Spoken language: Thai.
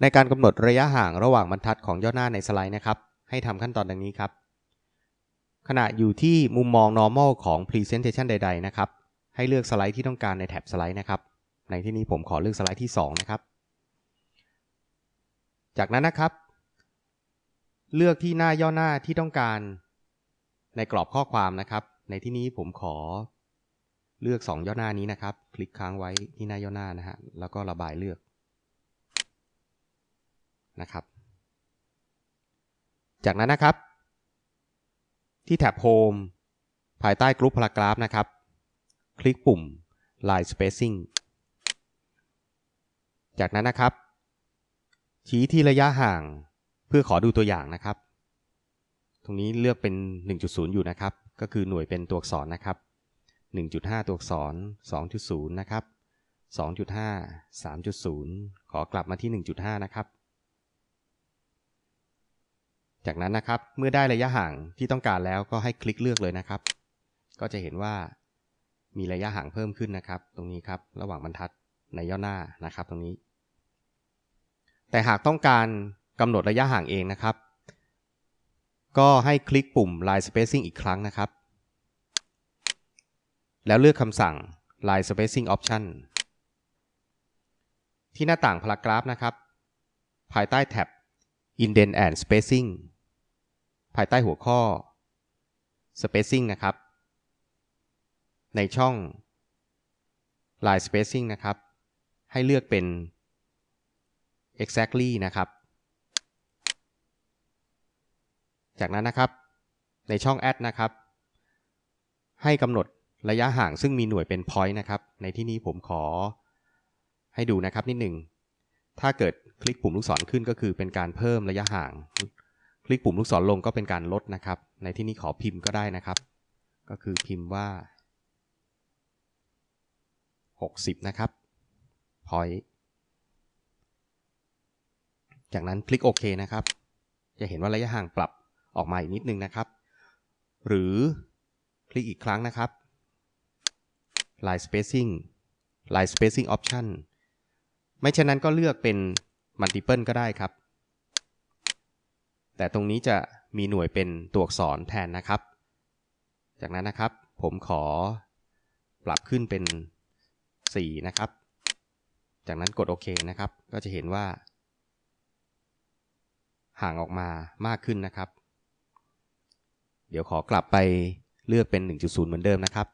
ในการกำหนดระยะห่างระหว่างบรรทัดของย่อหน้าในสไลด์นะครับ ให้ทำขั้นตอนดังนี้ครับ ขณะอยู่ที่มุมมอง normal ของ presentation ใด ๆ นะครับ ให้เลือกสไลด์ที่ต้องการในแท็บสไลด์นะครับ ในที่นี้ผมขอเลือกสไลด์ที่ 2 นะครับ จากนั้นนะครับ เลือกที่หน้าย่อหน้าที่ต้องการในกรอบข้อความนะครับ ในที่นี้ผมขอเลือก 2 ย่อหน้านี้นะครับ คลิกค้างไว้ที่หน้าย่อหน้านะฮะ แล้วก็ระบายเลือก นะครับ จากนั้นนะครับ ที่แท็บ Home ภายใต้กรุ๊ปพารากราฟนะครับ คลิกปุ่ม Line Spacing จากนั้นนะครับ ชี้ที่ระยะห่างเพื่อขอดูตัวอย่างนะครับ ตรงนี้เลือกเป็น 1.0 อยู่นะครับ ก็คือหน่วยเป็นตัวอักษรนะครับ 1.5 ตัวอักษร 2.0 นะครับ 2.5 3.0 ขอกลับมาที่ 1.5 นะครับ จากนั้นนะครับ เมื่อได้ระยะห่างที่ต้องการแล้วก็ให้คลิกเลือกเลยนะครับ ก็จะเห็นว่ามีระยะห่างเพิ่มขึ้นนะครับ ตรงนี้ครับ ระหว่างบรรทัดในย่อหน้านะครับ ตรงนี้ แต่หากต้องการกำหนดระยะห่างเองนะครับ ก็ให้คลิกปุ่ม Line Spacing อีกครั้งนะครับ แล้วเลือกคำสั่ง Line Spacing Option ที่หน้าต่างพารากราฟนะครับ ภายใต้แท็บ Indent and Spacing ภายใต้หัวข้อ Spacing นะครับ ในช่อง Line Spacing นะครับ ให้เลือกเป็น exactly นะครับ จากนั้นนะครับ ในช่อง add นะครับ ให้กำหนดระยะห่างซึ่งมีหน่วยเป็น point นะครับ ในที่นี้ผมขอให้ดูนะครับนิดหนึ่ง ถ้าเกิดคลิกปุ่มลูกศรขึ้นก็คือเป็นการเพิ่มระยะห่าง คลิกปุ่มลูกศรลงก็เป็นการลดนะครับ ในที่นี้ขอพิมพ์ก็ได้นะครับ ก็คือพิมพ์ว่า 60 นะครับ point จากนั้นคลิกโอเคนะครับ จะเห็นว่าระยะห่างปรับออกมาอีกนิดนึงนะครับ หรือคลิกอีกครั้งนะครับ Line Spacing Line Spacing Option ไม่เช่นนั้นก็เลือกเป็น Multiple ก็ได้ครับ แต่ตรงนี้จะมีหน่วยเป็นตัวอักษรแทนนะครับ จากนั้นนะครับผมขอปรับขึ้นเป็น 4 นะครับ จากนั้นกดโอเคนะครับ ก็จะเห็นว่า ห่างออกมามากขึ้นนะครับ เดี๋ยวขอกลับไปเลือกเป็น 1.0 เหมือนเดิมนะครับ